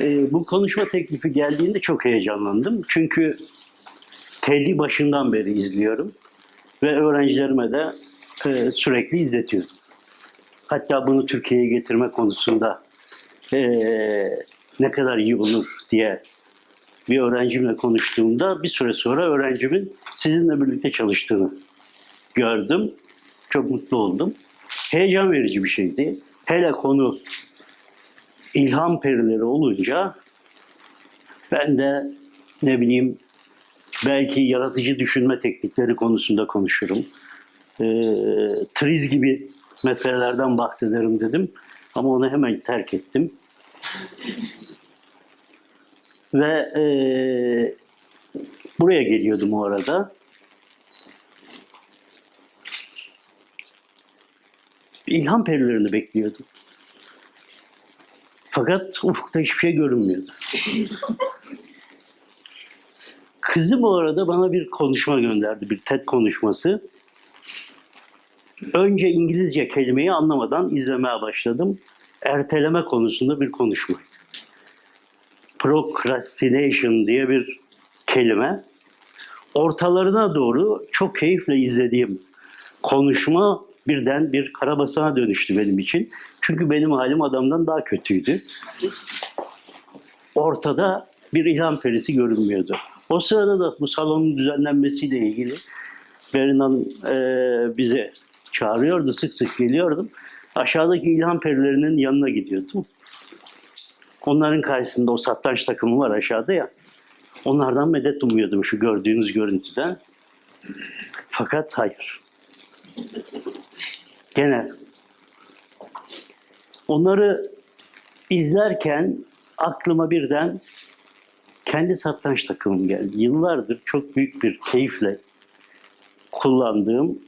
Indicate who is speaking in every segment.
Speaker 1: Ee, bu konuşma teklifi geldiğinde çok heyecanlandım. Çünkü TED'i başından beri izliyorum. Ve öğrencilerime de e, sürekli izletiyordum. Hatta bunu Türkiye'ye getirme konusunda e, ne kadar iyi olur diye bir öğrencimle konuştuğumda bir süre sonra öğrencimin sizinle birlikte çalıştığını gördüm. Çok mutlu oldum. Heyecan verici bir şeydi. Hele konu ilham perileri olunca ben de ne bileyim belki yaratıcı düşünme teknikleri konusunda konuşurum. Ee, triz gibi meselelerden bahsederim dedim. Ama onu hemen terk ettim. Ve e, buraya geliyordum o arada. İlham perilerini bekliyordum. Fakat ufukta hiçbir şey görünmüyordu. Kızım bu arada bana bir konuşma gönderdi, bir TED konuşması. Önce İngilizce kelimeyi anlamadan izlemeye başladım. Erteleme konusunda bir konuşma. Procrastination diye bir kelime. Ortalarına doğru çok keyifle izlediğim konuşma birden bir karabasana dönüştü benim için. Çünkü benim halim adamdan daha kötüydü. Ortada bir ilham perisi görünmüyordu. O sırada da bu salonun düzenlenmesiyle ilgili Berin Hanım e, bize çağırıyordu, sık sık geliyordum. Aşağıdaki ilham perilerinin yanına gidiyordum. Onların karşısında o satranç takımı var aşağıda ya. Onlardan medet umuyordum şu gördüğünüz görüntüden. Fakat hayır. Gene onları izlerken aklıma birden kendi satranç takımım geldi. Yıllardır çok büyük bir keyifle kullandığım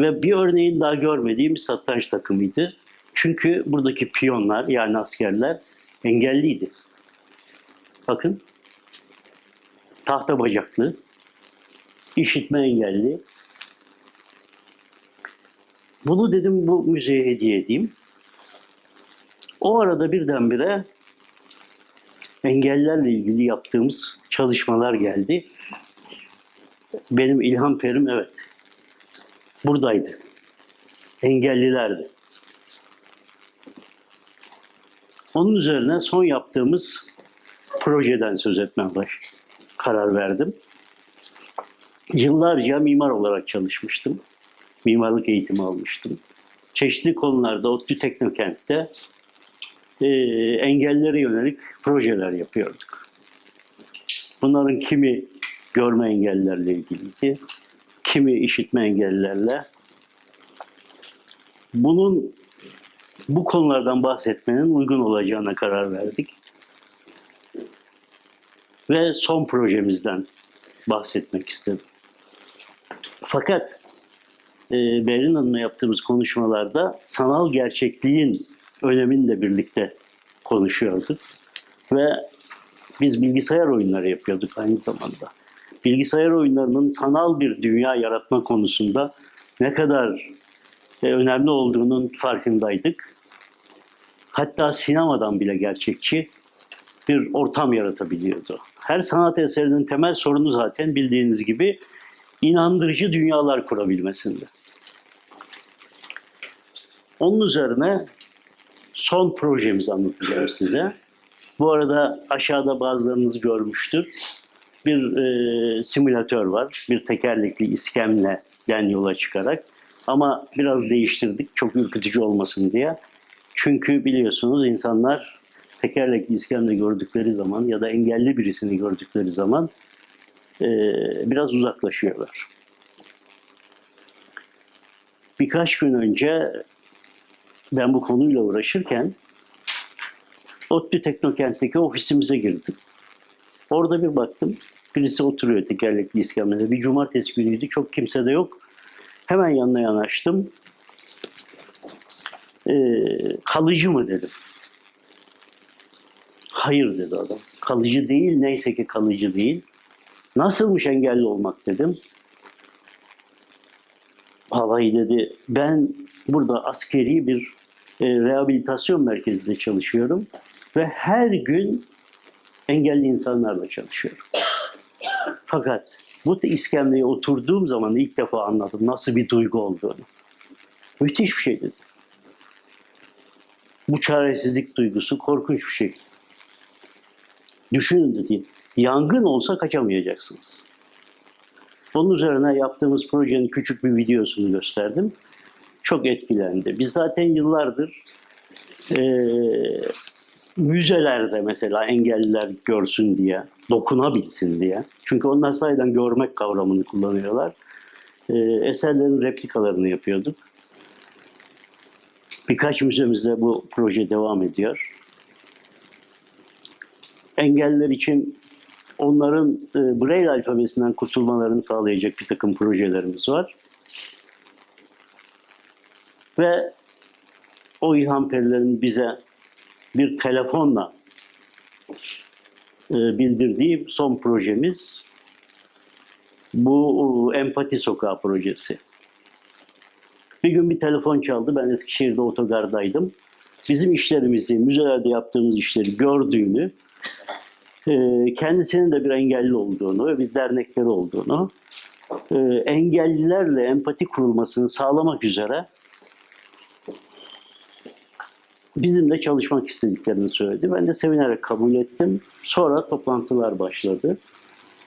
Speaker 1: ve bir örneğin daha görmediğim satranç takımıydı. Çünkü buradaki piyonlar yani askerler engelliydi. Bakın tahta bacaklı, işitme engelli. Bunu dedim bu müzeye hediye edeyim. O arada birdenbire engellerle ilgili yaptığımız çalışmalar geldi. Benim ilham perim evet buradaydı. Engellilerdi. Onun üzerine son yaptığımız projeden söz etmeye baş karar verdim. Yıllarca mimar olarak çalışmıştım. Mimarlık eğitimi almıştım. Çeşitli konularda ODTÜ Teknokent'te e, engellere yönelik projeler yapıyorduk. Bunların kimi görme engellilerle ilgiliydi, kimi işitme engellilerle. Bunun bu konulardan bahsetmenin uygun olacağına karar verdik. Ve son projemizden bahsetmek istedim. Fakat e, Berin Hanım'la yaptığımız konuşmalarda sanal gerçekliğin önemini de birlikte konuşuyorduk. Ve biz bilgisayar oyunları yapıyorduk aynı zamanda. Bilgisayar oyunlarının sanal bir dünya yaratma konusunda ne kadar e, önemli olduğunun farkındaydık. Hatta sinemadan bile gerçekçi bir ortam yaratabiliyordu. Her sanat eserinin temel sorunu zaten bildiğiniz gibi inandırıcı dünyalar kurabilmesinde. Onun üzerine son projemizi anlatacağım size. Bu arada aşağıda bazılarınız görmüştür. Bir e, simülatör var. Bir tekerlekli iskemleden yola çıkarak. Ama biraz değiştirdik çok ürkütücü olmasın diye. Çünkü biliyorsunuz insanlar tekerlekli iskemle gördükleri zaman ya da engelli birisini gördükleri zaman e, biraz uzaklaşıyorlar. Birkaç gün önce ben bu konuyla uğraşırken ODTÜ Teknokent'teki ofisimize girdim. Orada bir baktım. Birisi oturuyor tekerlekli iskemlede. Bir cumartesi günüydü. Çok kimse de yok. Hemen yanına yanaştım. Ee, kalıcı mı dedim. Hayır dedi adam. Kalıcı değil. Neyse ki kalıcı değil. Nasılmış engelli olmak dedim. Vallahi dedi ben burada askeri bir e, rehabilitasyon merkezinde çalışıyorum. Ve her gün engelli insanlarla çalışıyorum. Fakat bu iskemleye oturduğum zaman ilk defa anladım nasıl bir duygu olduğunu. Müthiş bir şeydi. Bu çaresizlik duygusu korkunç bir şey. Düşünün dedi. Yangın olsa kaçamayacaksınız. Onun üzerine yaptığımız projenin küçük bir videosunu gösterdim. Çok etkilendi. Biz zaten yıllardır eee, müzelerde mesela engelliler görsün diye, dokunabilsin diye. Çünkü onlar sayeden görmek kavramını kullanıyorlar. Eee, eserlerin replikalarını yapıyorduk. Birkaç müzemizde bu proje devam ediyor. Engelliler için onların e, Braille alfabesinden kurtulmalarını sağlayacak bir takım projelerimiz var. Ve o İlham Perilerin bize bir telefonla e, bildirdiği son projemiz bu e, Empati Sokağı projesi. Bir gün bir telefon çaldı. Ben Eskişehir'de otogardaydım. Bizim işlerimizi, müzelerde yaptığımız işleri gördüğünü, e, kendisinin de bir engelli olduğunu ve bir dernekleri olduğunu, engellilerle empati kurulmasını sağlamak üzere bizimle çalışmak istediklerini söyledi. Ben de sevinerek kabul ettim. Sonra toplantılar başladı.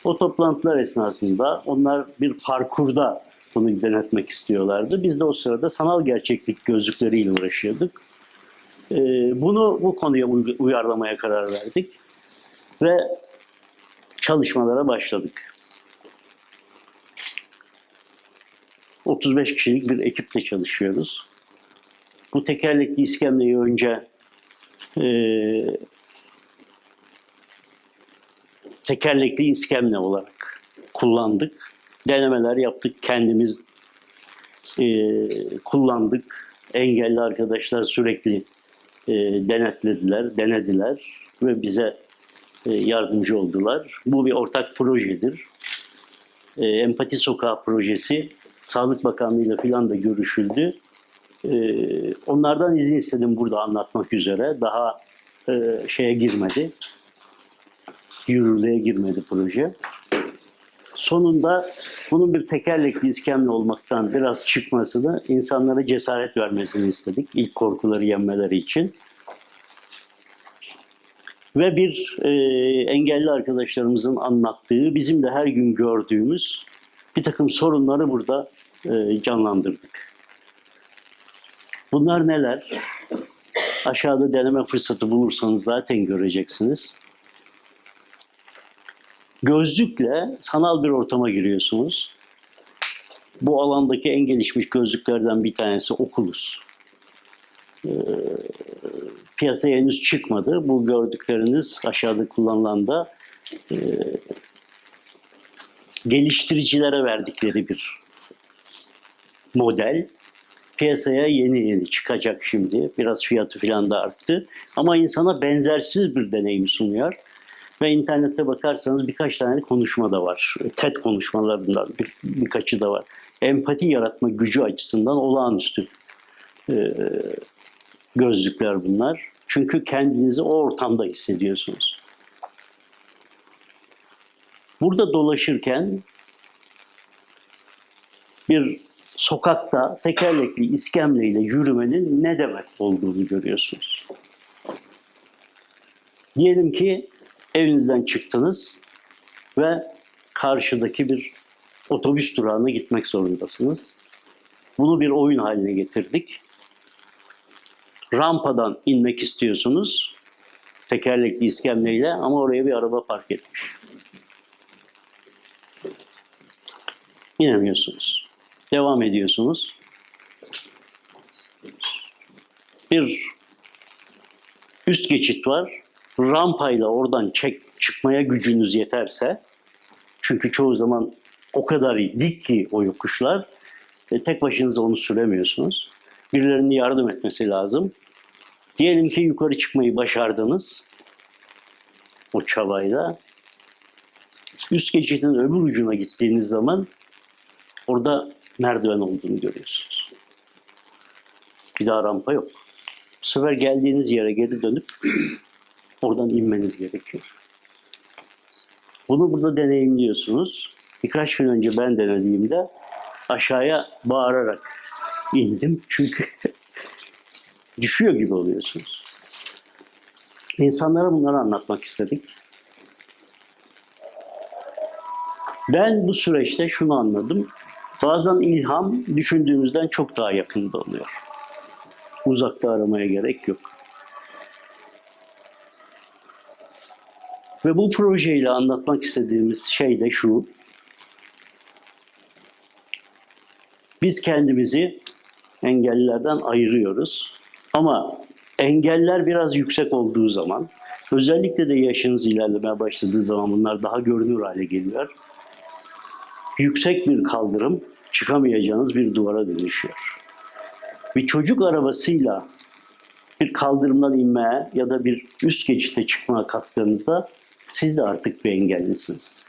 Speaker 1: O toplantılar esnasında onlar bir parkurda bunu denetmek istiyorlardı. Biz de o sırada sanal gerçeklik gözlükleriyle uğraşıyorduk. Ee, bunu bu konuya uy- uyarlamaya karar verdik ve çalışmalara başladık. 35 kişilik bir ekiple çalışıyoruz. Bu tekerlekli iskemleyi önce eee, tekerlekli iskemle olarak kullandık. Denemeler yaptık kendimiz eee, kullandık. Engelli arkadaşlar sürekli eee, denetlediler, denediler ve bize eee, yardımcı oldular. Bu bir ortak projedir. Eee, Empati Sokağı projesi Sağlık Bakanlığı ile filan da görüşüldü. Ee, onlardan izin istedim burada anlatmak üzere. Daha e, şeye girmedi. Yürürlüğe girmedi proje. Sonunda bunun bir tekerlekli iskemle olmaktan biraz çıkmasını, insanlara cesaret vermesini istedik. İlk korkuları yenmeleri için. Ve bir e, engelli arkadaşlarımızın anlattığı, bizim de her gün gördüğümüz bir takım sorunları burada e, canlandırdık. Bunlar neler? Aşağıda deneme fırsatı bulursanız zaten göreceksiniz. Gözlükle sanal bir ortama giriyorsunuz. Bu alandaki en gelişmiş gözlüklerden bir tanesi Oculus. Ee, piyasaya henüz çıkmadı. Bu gördükleriniz aşağıda kullanılan da e, geliştiricilere verdikleri bir model piyasaya yeni yeni çıkacak şimdi. Biraz fiyatı falan da arttı. Ama insana benzersiz bir deneyim sunuyor. Ve internette bakarsanız birkaç tane konuşma da var. TED konuşmalarından bir, birkaçı da var. Empati yaratma gücü açısından olağanüstü e, gözlükler bunlar. Çünkü kendinizi o ortamda hissediyorsunuz. Burada dolaşırken bir sokakta tekerlekli iskemleyle yürümenin ne demek olduğunu görüyorsunuz. Diyelim ki evinizden çıktınız ve karşıdaki bir otobüs durağına gitmek zorundasınız. Bunu bir oyun haline getirdik. Rampadan inmek istiyorsunuz tekerlekli iskemleyle ama oraya bir araba park etmiş. İnemiyorsunuz. Devam ediyorsunuz. Bir üst geçit var. Rampayla oradan çek, çıkmaya gücünüz yeterse çünkü çoğu zaman o kadar dik ki o yokuşlar e, tek başınıza onu süremiyorsunuz. Birilerinin yardım etmesi lazım. Diyelim ki yukarı çıkmayı başardınız o çabayla. Üst geçitin öbür ucuna gittiğiniz zaman orada merdiven olduğunu görüyorsunuz. Bir daha rampa yok. Bu sefer geldiğiniz yere geri dönüp Oradan inmeniz gerekiyor. Bunu burada deneyimliyorsunuz. Birkaç gün önce ben denediğimde aşağıya bağırarak indim. Çünkü düşüyor gibi oluyorsunuz. İnsanlara bunları anlatmak istedik. Ben bu süreçte şunu anladım. Bazen ilham düşündüğümüzden çok daha yakında oluyor. Uzakta aramaya gerek yok. Ve bu projeyle anlatmak istediğimiz şey de şu. Biz kendimizi engellilerden ayırıyoruz. Ama engeller biraz yüksek olduğu zaman, özellikle de yaşınız ilerlemeye başladığı zaman bunlar daha görünür hale geliyor. Yüksek bir kaldırım çıkamayacağınız bir duvara dönüşüyor. Bir çocuk arabasıyla bir kaldırımdan inmeye ya da bir üst geçite çıkmaya kalktığınızda siz de artık bir engellisiniz.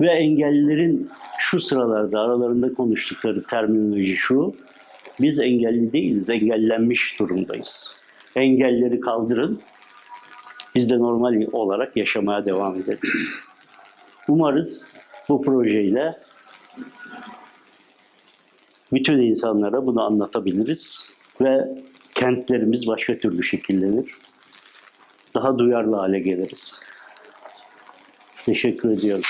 Speaker 1: Ve engellilerin şu sıralarda aralarında konuştukları terminoloji şu. Biz engelli değiliz, engellenmiş durumdayız. Engelleri kaldırın, biz de normal olarak yaşamaya devam edelim. Umarız bu projeyle bütün insanlara bunu anlatabiliriz ve kentlerimiz başka türlü şekillenir. Daha duyarlı hale geliriz. Teşekkür ediyorum.